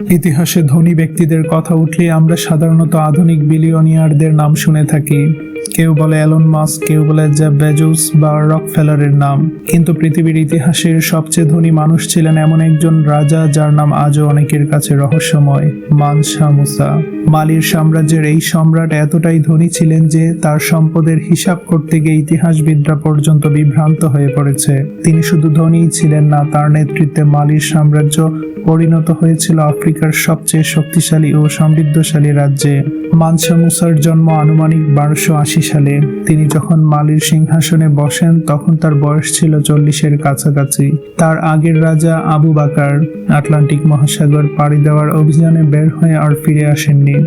ইতিহাসে ধনী ব্যক্তিদের কথা উঠলে আমরা সাধারণত আধুনিক বিলিয়নিয়ারদের নাম শুনে থাকি। কেউ বলে অ্যালন মাস্ক, কেউ বলে জেফ বেজোস বা রকফেলারের নাম। কিন্তু পৃথিবীর ইতিহাসের সবচেয়ে ধনী মানুষ ছিলেন এমন একজন রাজা যার নাম আজও অনেকের কাছে রহস্যময়, মানসা মুসা। মালির সাম্রাজ্যের এই সম্রাট এতটাই ধনী ছিলেন যে তার সম্পদের হিসাব করতে গিয়ে ইতিহাসবিদরা পর্যন্ত বিভ্রান্ত হয়ে পড়েছে। তিনি শুধু ধনীই ছিলেন না, তার নেতৃত্বে মালির সাম্রাজ্য পরিণত হয়েছিল আফ্রিকার সবচেয়ে শক্তিশালী ও সমৃদ্ধশালী রাজ্যে। মানসা মুসার জন্ম আনুমানিক বারোশো আশি সালে। তিনি যখন মালির সিংহাসনে বসেন, তখন তার বয়স ছিল চল্লিশের কাছাকাছি। তার আগের রাজা আবু বাকার আটলান্টিক মহাসাগর পাড়ি দেওয়ার অভিযানে বের হয়ে আর ফিরে আসেননি।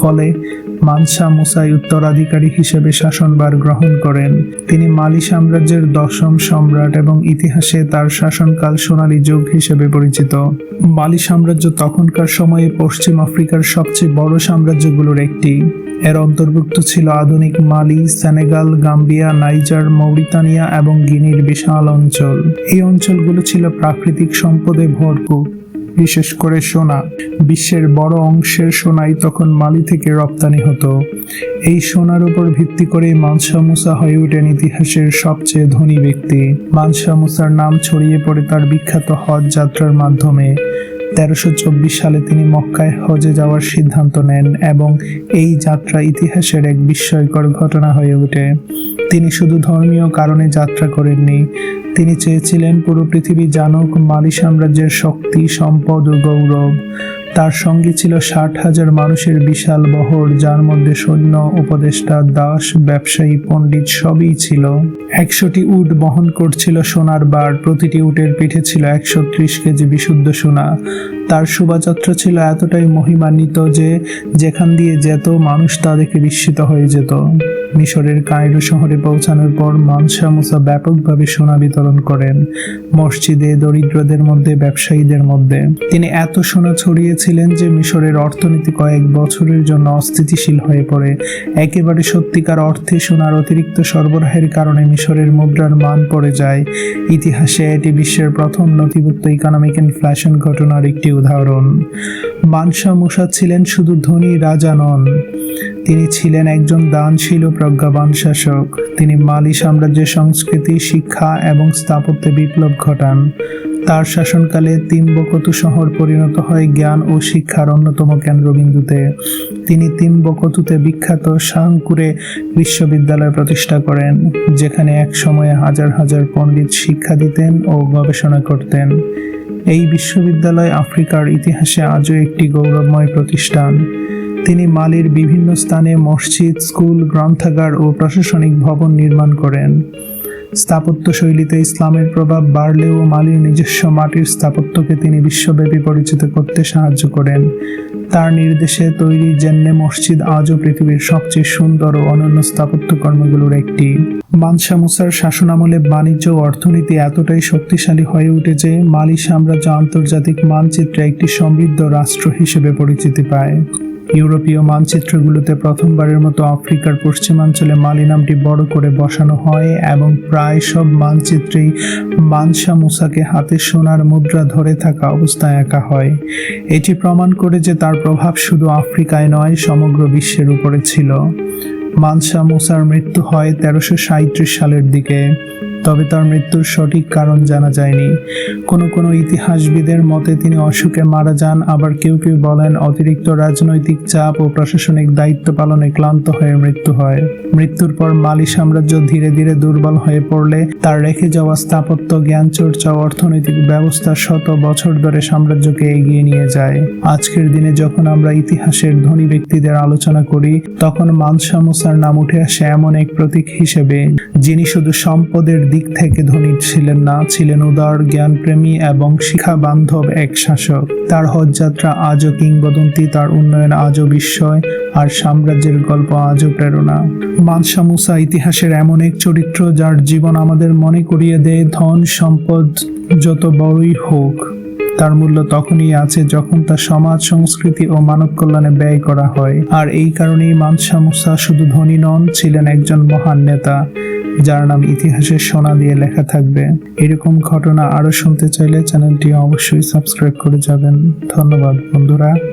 ফলে মানসা মুসাই উত্তরাধিকারী হিসেবে শাসনভার গ্রহণ করেন। তিনি মালি সাম্রাজ্যের দশম সম্রাট এবং ইতিহাসে তার শাসনকাল সোনালী যুগ হিসেবে পরিচিত। মালি সাম্রাজ্য তখনকার সময়ে পশ্চিম আফ্রিকার সবচেয়ে বড় সাম্রাজ্যগুলোর একটি। এর অন্তর্ভুক্ত ছিল আধুনিক Mali, Senegal, Gambia, Niger, Mauritania এবং গিনির বিশাল অঞ্চল। এই অঞ্চলগুলো ছিল প্রাকৃতিক সম্পদে ভরপুর। বিশেষ করে সোনা। বিশ্বের বড় অংশের সোনাই তখন মালি থেকে রপ্তানি হতো। এই সোনার উপর ভিত্তি করে মানসা মুসা হয়ে ওঠেন ইতিহাসের সবচেয়ে ধনী ব্যক্তি। মানসা মুসার নাম ছড়িয়ে পড়ে তার বিখ্যাত হজ যাত্রার মাধ্যমে। তেরোশো সালে তিনি মক্কায় হজে যাওয়ার সিদ্ধান্ত নেন এবং এই যাত্রা ইতিহাসের এক বিস্ময়কর ঘটনা হয়ে ওঠে। তিনি শুধু ধর্মীয় কারণে যাত্রা করেননি, তিনি চেয়েছিলেন পুরো পৃথিবী জানুক মালি সাম্রাজ্যের শক্তি, সম্পদ ও গৌরব। তার সঙ্গে ছিল ষাট হাজার মানুষের বিশাল বহর, যার মধ্যে সৈন্য, উপদেষ্টা, দাস, ব্যবসায়ী, পণ্ডিত সবই ছিল। একশোটি উট বহন করছিল সোনার বার প্রতিটি উটের পিঠে ছিল একশো ত্রিশ কেজি বিশুদ্ধ সোনা। তার শোভাযাত্রা ছিল এতটাই মহিমান্বিত যে, যেখান দিয়ে যেত মানুষ তাদেরকে বিস্মিত হয়ে যেত। মিশরের কায়রো শহরে পৌঁছানোর পর মানসা মুসা ব্যাপকভাবে সোনা বিতরণ করেন মসজিদে দরিদ্রদের মধ্যে, ব্যবসায়ীদের মধ্যে। তিনি এত সোনা ছড়িয়েছিলেন যে মিশরের অর্থনীতি কয়েক বছরের জন্য অস্থিতিশীল হয়ে পড়ে। একেবারে সত্যিকার অর্থে সোনার অতিরিক্ত সরবরাহের কারণে মিশরের মুদ্রার মান পড়ে যায়। ইতিহাসে এটি বিশ্বের প্রথম নথিভুক্ত ইকোনমিক ইনফ্লেশন ঘটনার একটি উদাহরণ। মানসা মুসা ছিলেন শুধু ধনী রাজা নন। তিনি ছিলেন একজন দানশীল প্রজ্ঞাবান শাসক। তিনি মালি সাম্রাজ্যের সংস্কৃতি, শিক্ষা এবং স্থাপত্যে বিপ্লব ঘটান। তার শাসনকালে তিম্বকতু শহর পরিণত হয় জ্ঞান ও শিক্ষার অন্যতম কেন্দ্রবিন্দুতে। তিনি তিম্বকতুতে বিখ্যাত শাহকুরে বিশ্ববিদ্যালয় প্রতিষ্ঠা করেন, যেখানে এক সময়ে হাজার হাজার পণ্ডিত শিক্ষা দিতেন ও গবেষণা করতেন। এই বিশ্ববিদ্যালয় আফ্রিকার ইতিহাসে আজও একটি গৌরবময় প্রতিষ্ঠান। তিনি মালির বিভিন্ন স্থানে মসজিদ, স্কুল, গ্রন্থাগার ও প্রশাসনিক ভবন নির্মাণ করেন। স্থাপত্য শৈলীতে ইসলামের প্রভাব বাড়লেও মালির নিজস্ব মাটির স্থাপত্যকে তিনি বিশ্বব্যাপী পরিচিত করতে সাহায্য করেন। তার নির্দেশে তৈরি জেন্নে মসজিদ আজও পৃথিবীর সবচেয়ে সুন্দর ও অনন্য স্থাপত্য কর্মগুলোর একটি। মানসা মুসার শাসনামলে বাণিজ্য ও অর্থনীতি এতটাই শক্তিশালী হয়ে উঠে যে মালি সাম্রাজ্য আন্তর্জাতিক মানচিত্রে একটি সমৃদ্ধ রাষ্ট্র হিসেবে পরিচিতি পায়। ইউরোপীয় মানচিত্রগুলোতে প্রথমবারের মতো আফ্রিকার পশ্চিমাঞ্চলে মালি নামটি বড় করে বসানো হয় এবং প্রায় সব মানচিত্রেই মানসা মুসাকে হাতে সোনার মুদ্রা ধরে থাকা অবস্থায় আঁকা হয়। এটি প্রমাণ করে যে তার প্রভাব শুধু আফ্রিকায় নয়, সমগ্র বিশ্বের উপরে ছিল। মানসা মুসার মৃত্যু হয় তেরোশো সাঁত্রিশ সালের দিকে, তবে তার মৃত্যুর সঠিক কারণ জানা যায়নি। কোনো কোনো ইতিহাসবিদের মতে তিনি অসুখে মারা যান, আবার কেউ কেউ বলেন অতিরিক্ত রাজনৈতিক চাপ ও প্রশাসনিক দায়িত্ব পালনে ক্লান্ত হয়ে মৃত্যু হয়। মৃত্যুর পর মালি সাম্রাজ্য ধীরে ধীরে দুর্বল হয়ে পড়লে তার রেখে যাওয়া স্থাপত্য জ্ঞান চর্চা অর্থনৈতিক ব্যবস্থা শত বছর ধরে সাম্রাজ্যকে এগিয়ে নিয়ে যায়। আজকের দিনে যখন আমরা ইতিহাসের ধনী ব্যক্তিদের আলোচনা করি, তখন মানসা মুসার নাম উঠে আসে এমন এক প্রতীক হিসেবে, যিনি শুধু সম্পদের দিক থেকে ধনী ছিলেন না, ছিলেন উদার জ্ঞানপ্রেমী এবং শিখা বান্ধব এক শাসক। তার হজযাত্রা আজও কিংবদন্তি, তার উন্নয়ন আজও বিস্ময়, আর সাম্রাজ্যের গল্প আজও প্রেরণা। মানসা মুসা ইতিহাসের এমন এক চরিত্র যার জীবন আমাদের মনে করিয়ে দেয়, ধন, সম্পদ যত বড়ই হোক। তার মূল্য তখনই আছে যখন তা সমাজ, সংস্কৃতি ও মানব কল্যাণে ব্যয় করা হয়। আর এই কারণেই মানসা মুসা শুধু ধনী নন, ছিলেন একজন মহান নেতা। যার নাম ইতিহাসের সোনা দিয়ে লেখা থাকবে। এরকম ঘটনা আরও শুনতে চাইলে চ্যানেলটি অবশ্যই সাবস্ক্রাইব করে যাবেন। ধন্যবাদ বন্ধুরা।